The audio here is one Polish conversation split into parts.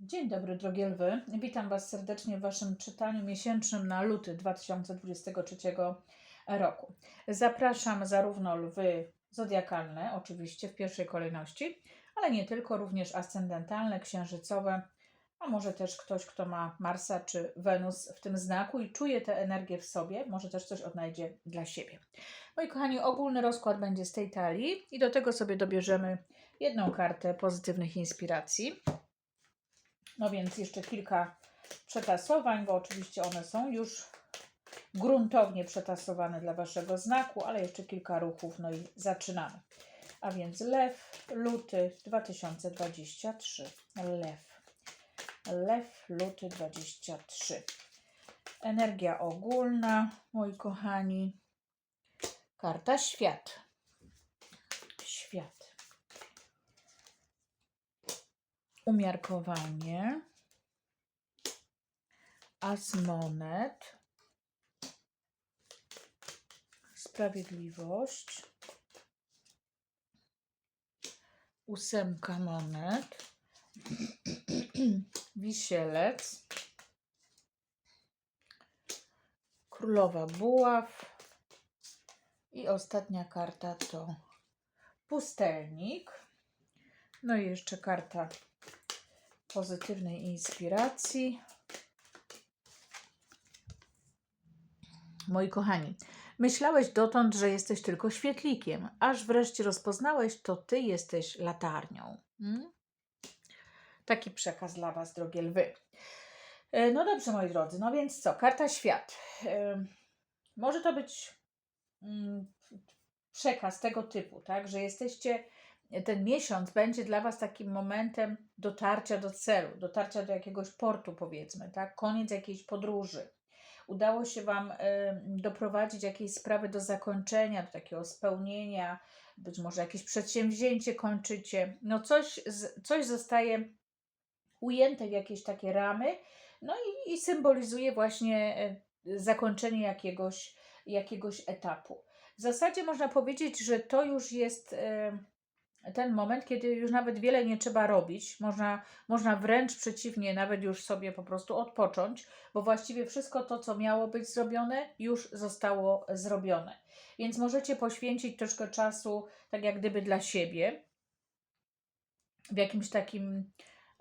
Dzień dobry, drogie lwy. Witam Was serdecznie w Waszym czytaniu miesięcznym na luty 2023 roku. Zapraszam zarówno lwy zodiakalne, oczywiście w pierwszej kolejności, ale nie tylko, również ascendentalne, księżycowe, a może też ktoś, kto ma Marsa czy Wenus w tym znaku i czuje tę energię w sobie, może też coś odnajdzie dla siebie. Moi kochani, ogólny rozkład będzie z tej talii i do tego sobie dobierzemy jedną kartę pozytywnych inspiracji. No więc jeszcze kilka przetasowań, bo oczywiście one są już gruntownie przetasowane dla Waszego znaku, ale jeszcze kilka ruchów, no i zaczynamy. A więc lew, luty 2023. Lew. Lew, luty 23. Energia ogólna, moi kochani. Karta świat. Świat. Umiarkowanie, as monet, sprawiedliwość, ósemka monet, wisielec, królowa buław. I ostatnia karta to pustelnik. No i jeszcze karta pozytywnej inspiracji. Moi kochani, myślałeś dotąd, że jesteś tylko świetlikiem, aż wreszcie rozpoznałeś, to ty jesteś latarnią. Hmm? Taki przekaz dla Was, drogie lwy. E, No dobrze, moi drodzy, no więc co? Karta świat. E, Może to być mm, przekaz tego typu, tak, że jesteście ten miesiąc będzie dla Was takim momentem dotarcia do celu, dotarcia do jakiegoś portu, powiedzmy, tak? Koniec jakiejś podróży. Udało się Wam y, doprowadzić jakieś sprawy do zakończenia, do takiego spełnienia, być może jakieś przedsięwzięcie kończycie. No coś, coś zostaje ujęte w jakieś takie ramy, no i, i symbolizuje właśnie y, zakończenie jakiegoś, jakiegoś etapu. W zasadzie można powiedzieć, że to już jest. Ten moment, kiedy już nawet wiele nie trzeba robić, można, można wręcz przeciwnie, nawet już sobie po prostu odpocząć, bo właściwie wszystko to, co miało być zrobione, już zostało zrobione. Więc możecie poświęcić troszkę czasu, tak jak gdyby dla siebie, w jakimś takim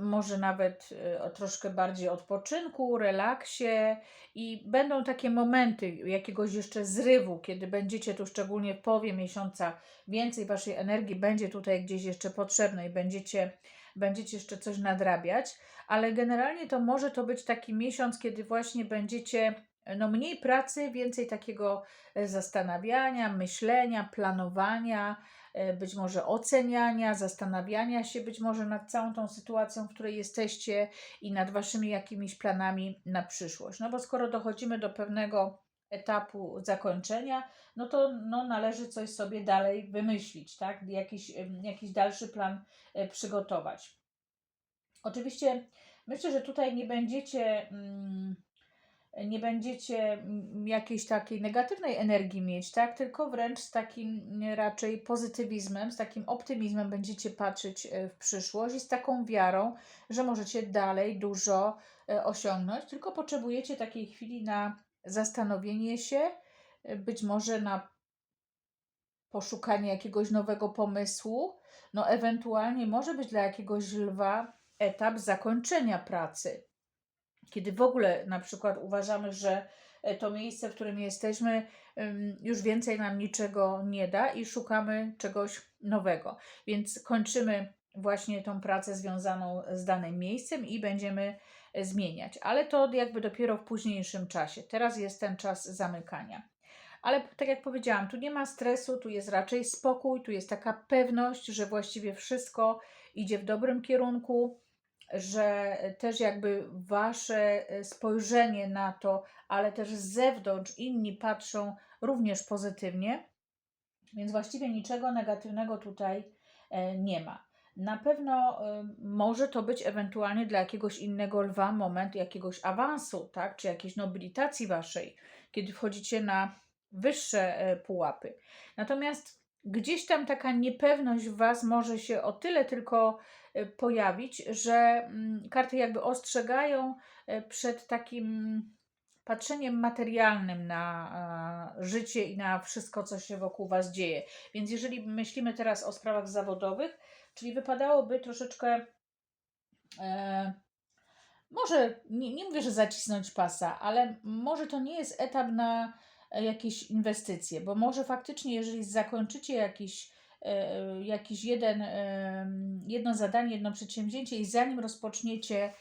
może nawet y, troszkę bardziej odpoczynku, relaksie i będą takie momenty jakiegoś jeszcze zrywu, kiedy będziecie tu szczególnie w połowie miesiąca więcej waszej energii będzie tutaj gdzieś jeszcze potrzebne i będziecie, będziecie jeszcze coś nadrabiać, ale generalnie to może to być taki miesiąc, kiedy właśnie będziecie no mniej pracy, więcej takiego e, zastanawiania, myślenia, planowania, E, być może oceniania, zastanawiania się być może nad całą tą sytuacją, w której jesteście i nad waszymi jakimiś planami na przyszłość. No bo skoro dochodzimy do pewnego etapu zakończenia, no to no, należy coś sobie dalej wymyślić, tak? Jakiś, jakiś dalszy plan e, przygotować. Oczywiście myślę, że tutaj nie będziecie. Mm, nie będziecie jakiejś takiej negatywnej energii mieć, tak? Tylko wręcz z takim raczej pozytywizmem, z takim optymizmem będziecie patrzeć e, w przyszłość i z taką wiarą, że możecie dalej dużo e, osiągnąć, tylko potrzebujecie takiej chwili na zastanowienie się, e, być może na poszukanie jakiegoś nowego pomysłu, no ewentualnie może być dla jakiegoś lwa etap zakończenia pracy kiedy w ogóle na przykład uważamy, że e, to miejsce, w którym jesteśmy, już więcej nam niczego nie da i szukamy czegoś nowego. Więc kończymy właśnie tą pracę związaną z danym miejscem i będziemy e, zmieniać, ale to jakby dopiero w późniejszym czasie. Teraz jest ten czas zamykania. Ale tak jak powiedziałam, tu nie ma stresu, tu jest raczej spokój, tu jest taka pewność, że właściwie wszystko idzie w dobrym kierunku że też jakby wasze e, spojrzenie na to, ale też z zewnątrz inni patrzą również pozytywnie, więc właściwie niczego negatywnego tutaj e, nie ma. Na pewno e, może to być ewentualnie dla jakiegoś innego lwa moment jakiegoś awansu, tak, czy jakiejś nobilitacji waszej, kiedy wchodzicie na wyższe pułapy. Natomiast gdzieś tam taka niepewność w Was może się o tyle tylko e, pojawić, że mm, karty jakby ostrzegają e, przed takim patrzeniem materialnym na życie i na wszystko, co się wokół Was dzieje. Więc jeżeli myślimy teraz o sprawach zawodowych, czyli wypadałoby troszeczkę e, może, nie, nie mówię, że zacisnąć pasa, ale może to nie jest etap na jakieś inwestycje, bo może faktycznie, jeżeli zakończycie jakiś, e, jakiś jeden, e, jedno zadanie, jedno przedsięwzięcie i zanim rozpoczniecie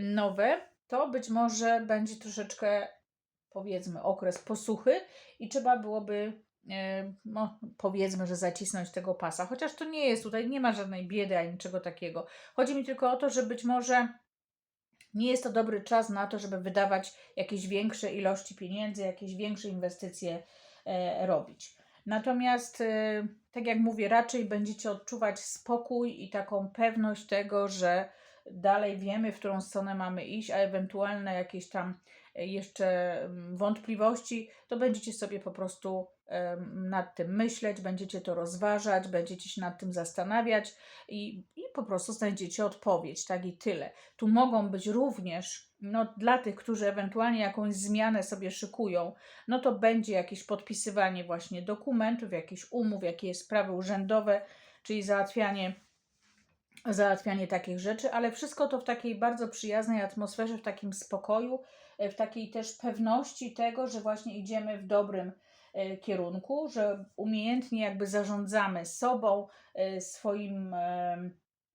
nowe, to być może będzie troszeczkę, powiedzmy, okres posuchy i trzeba byłoby, e, no, powiedzmy, że zacisnąć tego pasa. Chociaż to nie jest tutaj, nie ma żadnej biedy ani niczego takiego. Chodzi mi tylko o to, że być może nie jest to dobry czas na to, żeby wydawać jakieś większe ilości pieniędzy, jakieś większe inwestycje e, robić. Natomiast, e, tak jak mówię, raczej będziecie odczuwać spokój i taką pewność tego, że dalej wiemy, w którą stronę mamy iść, a ewentualne jakieś tam e, jeszcze mm, wątpliwości, to będziecie sobie po prostu nad tym myśleć, będziecie to rozważać, będziecie się nad tym zastanawiać i, i po prostu znajdziecie odpowiedź, tak i tyle. Tu mogą być również, no dla tych, którzy ewentualnie jakąś zmianę sobie szykują, no to będzie jakieś podpisywanie właśnie dokumentów, jakichś umów, jakieś sprawy urzędowe, czyli załatwianie załatwianie takich rzeczy, ale wszystko to w takiej bardzo przyjaznej atmosferze, w takim spokoju, e, w takiej też pewności tego, że właśnie idziemy w dobrym kierunku, że umiejętnie jakby zarządzamy sobą, e, swoim,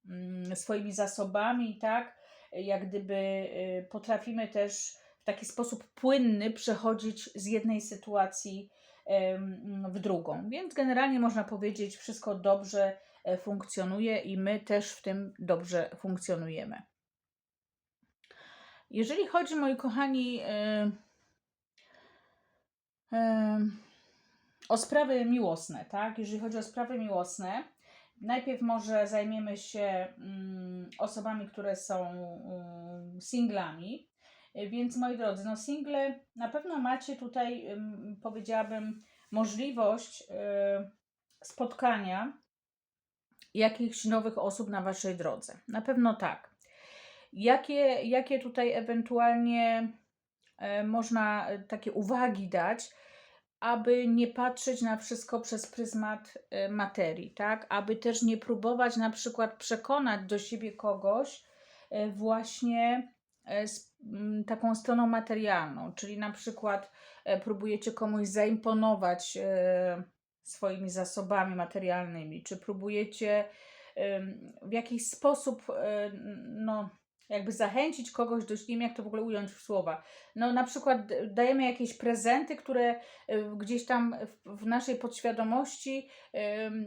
mm, swoimi zasobami, tak, jak gdyby potrafimy też w taki sposób płynny przechodzić z jednej sytuacji w drugą. Więc generalnie można powiedzieć, wszystko dobrze E, funkcjonuje i my też w tym dobrze funkcjonujemy. Jeżeli chodzi, moi kochani, e, e, o sprawy miłosne, tak? Jeżeli chodzi o sprawy miłosne, najpierw może zajmiemy się mm, osobami, które są mm, singlami. Więc moi drodzy, no single na pewno macie tutaj, powiedziałabym, możliwość spotkania jakichś nowych osób na Waszej drodze. Na pewno tak. Jakie, jakie tutaj ewentualnie e, można e, takie uwagi dać, aby nie patrzeć na wszystko przez pryzmat e, materii, tak? Aby też nie próbować na przykład przekonać do siebie kogoś e, właśnie e, z m, taką stroną materialną, czyli na przykład próbujecie komuś zaimponować swoimi zasobami materialnymi? Czy próbujecie w jakiś sposób no, jakby zachęcić kogoś do, nie wiem jak to w ogóle ująć w słowa. No na przykład dajemy jakieś prezenty, które gdzieś tam w, w naszej podświadomości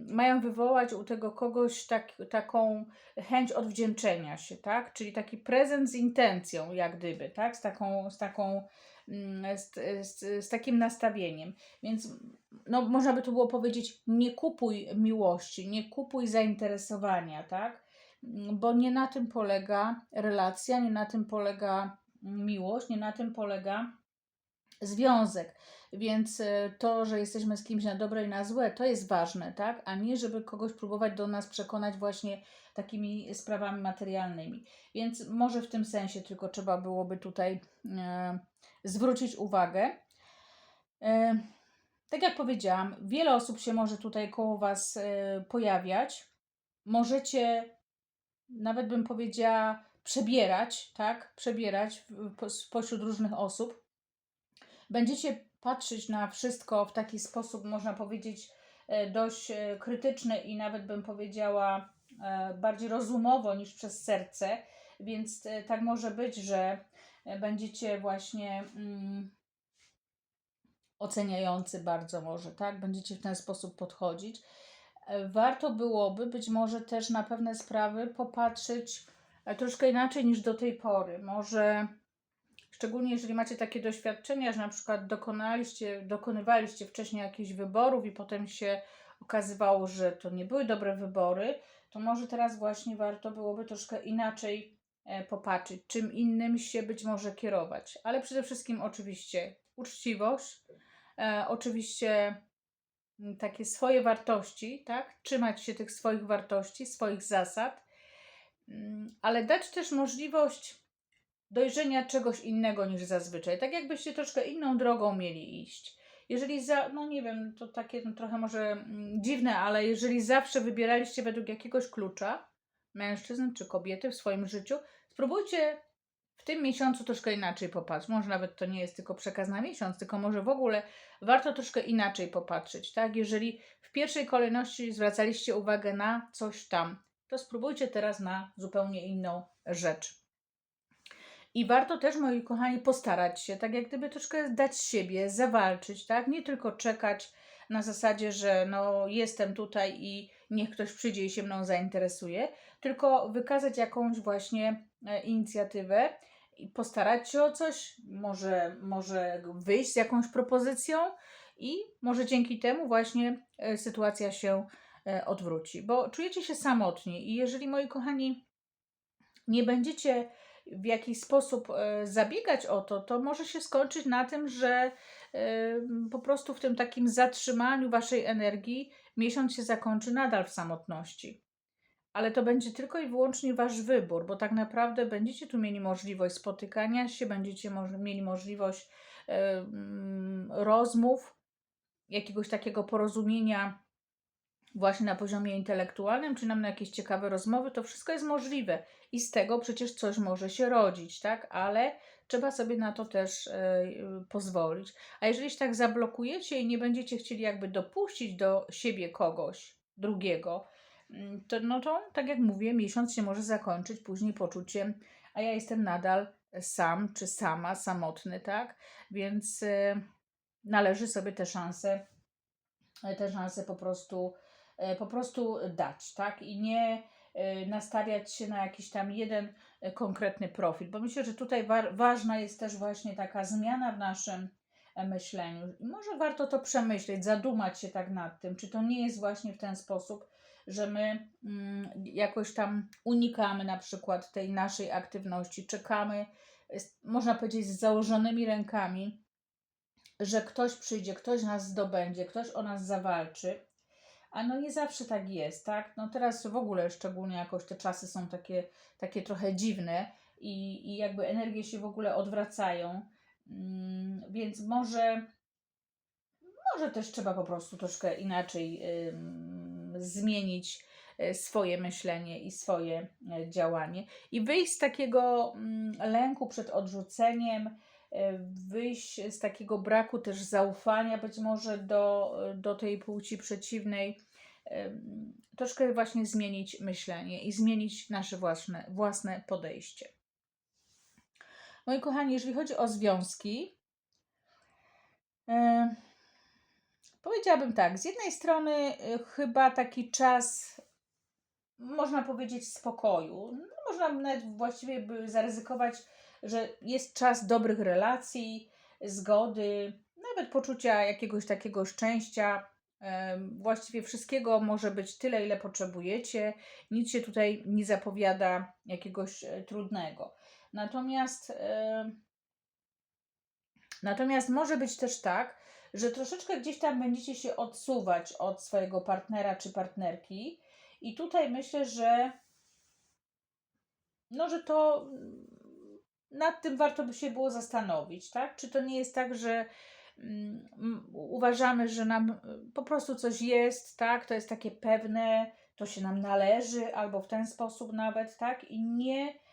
mają wywołać u tego kogoś tak, taką chęć odwdzięczenia się, tak? Czyli taki prezent z intencją, jak gdyby, tak? Z taką, z taką Mm, z, z, z takim nastawieniem. Więc no, można by tu było powiedzieć, nie kupuj miłości, nie kupuj zainteresowania, tak? Bo nie na tym polega relacja, nie na tym polega miłość, nie na tym polega związek. Więc e, to, że jesteśmy z kimś na dobre i na złe, to jest ważne, tak? A nie, żeby kogoś próbować do nas przekonać właśnie takimi sprawami materialnymi. Więc może w tym sensie tylko trzeba byłoby tutaj e, zwrócić uwagę. E, tak jak powiedziałam, wiele osób się może tutaj koło Was e, pojawiać. Możecie, nawet bym powiedziała, przebierać, tak? Przebierać pośród różnych osób. Będziecie patrzeć na wszystko w taki sposób, można powiedzieć, e, dość krytyczny i nawet bym powiedziała bardziej rozumowo niż przez serce. Więc tak może być, że będziecie właśnie mm, oceniający bardzo może, tak? Będziecie w ten sposób podchodzić. Warto byłoby być może też na pewne sprawy popatrzeć e, troszkę inaczej niż do tej pory. Może szczególnie jeżeli macie takie doświadczenia, że na przykład dokonaliście, dokonywaliście wcześniej jakichś wyborów i potem się okazywało, że to nie były dobre wybory, to może teraz właśnie warto byłoby troszkę inaczej E, popatrzeć, czym innym się być może kierować. Ale przede wszystkim oczywiście uczciwość, e, oczywiście takie swoje wartości, tak? Trzymać się tych swoich wartości, swoich zasad, mm, ale dać też możliwość dojrzenia czegoś innego niż zazwyczaj. Tak jakbyście troszkę inną drogą mieli iść. Jeżeli za, no nie wiem, to takie no, trochę może mm, dziwne, ale jeżeli zawsze wybieraliście według jakiegoś klucza, mężczyzn czy kobiety w swoim życiu, spróbujcie w tym miesiącu troszkę inaczej popatrzeć. Może nawet to nie jest tylko przekaz na miesiąc, tylko może w ogóle warto troszkę inaczej popatrzeć, tak? Jeżeli w pierwszej kolejności zwracaliście uwagę na coś tam, to spróbujcie teraz na zupełnie inną rzecz. I warto też, moi kochani, postarać się, tak jak gdyby troszkę dać siebie, zawalczyć, tak? Nie tylko czekać na zasadzie, że no jestem tutaj i niech ktoś przyjdzie i się mną zainteresuje, tylko wykazać jakąś właśnie e, inicjatywę i postarać się o coś, może, może wyjść z jakąś propozycją i może dzięki temu właśnie e, sytuacja się e, odwróci, bo czujecie się samotni i jeżeli moi kochani nie będziecie w jakiś sposób zabiegać o to, to może się skończyć na tym, że po prostu w tym takim zatrzymaniu waszej energii miesiąc się zakończy nadal w samotności. Ale to będzie tylko i wyłącznie wasz wybór, bo tak naprawdę będziecie tu mieli możliwość spotykania się, będziecie mieli możliwość rozmów, jakiegoś takiego porozumienia właśnie na poziomie intelektualnym, czy nam na jakieś ciekawe rozmowy, to wszystko jest możliwe i z tego przecież coś może się rodzić, tak? Ale trzeba sobie na to też e, pozwolić. A jeżeli się tak zablokujecie i nie będziecie chcieli jakby dopuścić do siebie kogoś drugiego, no to tak jak mówię, miesiąc się może zakończyć później poczuciem, a ja jestem nadal sam czy sama, samotny, tak? Więc e, należy sobie te szanse, te szanse po prostu, e, po prostu dać, tak? I nie nastawiać się na jakiś tam jeden E, konkretny profil, bo myślę, że tutaj wa ważna jest też właśnie taka zmiana w naszym e, myśleniu. I może warto to przemyśleć, zadumać się tak nad tym, czy to nie jest właśnie w ten sposób, że my mm, jakoś tam unikamy na przykład tej naszej aktywności, czekamy, można powiedzieć, z założonymi rękami, że ktoś przyjdzie, ktoś nas zdobędzie, ktoś o nas zawalczy, a no nie zawsze tak jest, tak? No teraz w ogóle szczególnie jakoś te czasy są takie, takie trochę dziwne i, i jakby energie się w ogóle odwracają. Mm, więc może, może też trzeba po prostu troszkę inaczej zmienić e, swoje myślenie i swoje e, działanie i wyjść z takiego mm, lęku przed odrzuceniem, E, wyjść z takiego braku też zaufania być może do, do tej płci przeciwnej, troszkę właśnie zmienić myślenie i zmienić nasze własne, własne podejście. Moi kochani, jeżeli chodzi o związki, e, powiedziałabym tak, z jednej strony e, chyba taki czas, można powiedzieć, spokoju. No, można nawet właściwie by zaryzykować, że jest czas dobrych relacji, zgody, nawet poczucia jakiegoś takiego szczęścia. Właściwie wszystkiego może być tyle, ile potrzebujecie. Nic się tutaj nie zapowiada jakiegoś e, trudnego. Natomiast, natomiast może być też tak, że troszeczkę gdzieś tam będziecie się odsuwać od swojego partnera czy partnerki. I tutaj myślę, że no, że to nad tym warto by się było zastanowić, tak? Czy to nie jest tak, że mm, uważamy, że nam y, po prostu coś jest, tak? To jest takie pewne, to się nam należy, albo w ten sposób nawet, tak? I nie mm,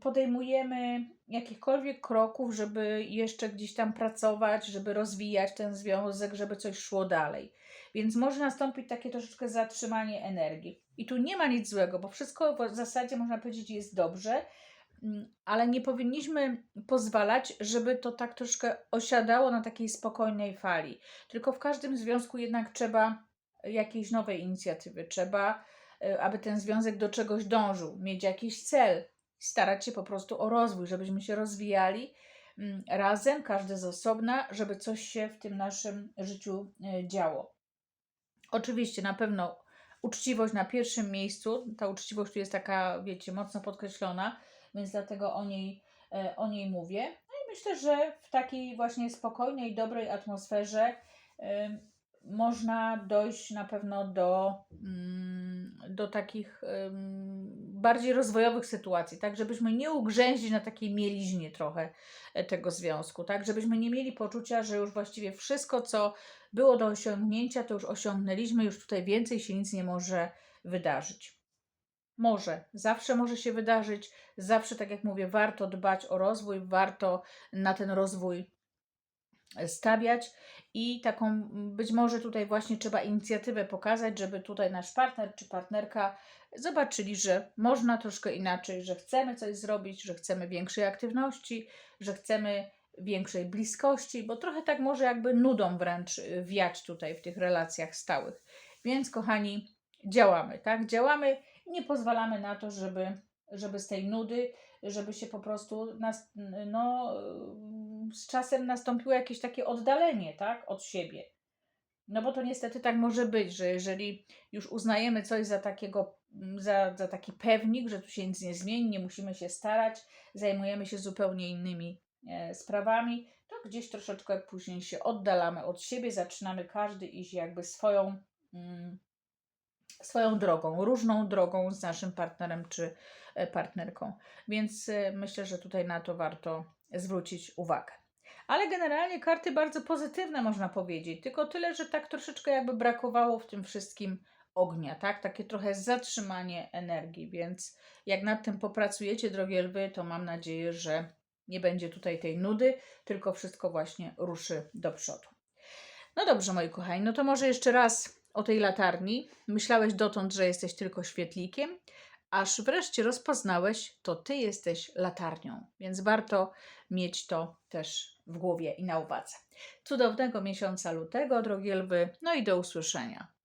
podejmujemy jakichkolwiek kroków, żeby jeszcze gdzieś tam pracować, żeby rozwijać ten związek, żeby coś szło dalej. Więc może nastąpić takie troszeczkę zatrzymanie energii. I tu nie ma nic złego, bo wszystko w zasadzie można powiedzieć jest dobrze, Mm, ale nie powinniśmy pozwalać, żeby to tak troszkę osiadało na takiej spokojnej fali. Tylko w każdym związku jednak trzeba jakiejś nowej inicjatywy, trzeba, e, aby ten związek do czegoś dążył, mieć jakiś cel, starać się po prostu o rozwój, żebyśmy się rozwijali mm, razem, każdy z osobna, żeby coś się w tym naszym życiu e, działo. Oczywiście na pewno uczciwość na pierwszym miejscu, ta uczciwość tu jest taka, wiecie, mocno podkreślona, więc dlatego o niej, e, o niej mówię. No i myślę, że w takiej właśnie spokojnej, dobrej atmosferze można dojść na pewno do, mm, do takich bardziej rozwojowych sytuacji, tak, żebyśmy nie ugrzęźli na takiej mieliźnie trochę e, tego związku, tak, żebyśmy nie mieli poczucia, że już właściwie wszystko, co było do osiągnięcia, to już osiągnęliśmy, już tutaj więcej się nic nie może wydarzyć. Może, zawsze może się wydarzyć, zawsze, tak jak mówię, warto dbać o rozwój, warto na ten rozwój stawiać i taką być może tutaj właśnie trzeba inicjatywę pokazać, żeby tutaj nasz partner czy partnerka zobaczyli, że można troszkę inaczej, że chcemy coś zrobić, że chcemy większej aktywności, że chcemy większej bliskości, bo trochę tak może jakby nudą wręcz y, wiać tutaj w tych relacjach stałych. Więc kochani, działamy, tak? Działamy i nie pozwalamy na to, żeby, żeby z tej nudy, żeby się po prostu nas, no, z czasem nastąpiło jakieś takie oddalenie, tak, od siebie. No bo to niestety tak może być, że jeżeli już uznajemy coś za takiego, za, za taki pewnik, że tu się nic nie zmieni, nie musimy się starać, zajmujemy się zupełnie innymi e, sprawami, to gdzieś troszeczkę później się oddalamy od siebie, zaczynamy każdy iść jakby swoją, mm, swoją drogą, różną drogą z naszym partnerem czy e, partnerką. Więc e, myślę, że tutaj na to warto zwrócić uwagę. Ale generalnie karty bardzo pozytywne, można powiedzieć. Tylko tyle, że tak troszeczkę jakby brakowało w tym wszystkim ognia, tak? Takie trochę zatrzymanie energii, więc jak nad tym popracujecie, drogie lwy, to mam nadzieję, że nie będzie tutaj tej nudy, tylko wszystko właśnie ruszy do przodu. No dobrze, moi kochani, no to może jeszcze raz o tej latarni. Myślałeś dotąd, że jesteś tylko świetlikiem, aż wreszcie rozpoznałeś, to ty jesteś latarnią, więc warto mieć to też w głowie i na uwadze. Cudownego miesiąca lutego, drogie lwy, no i do usłyszenia.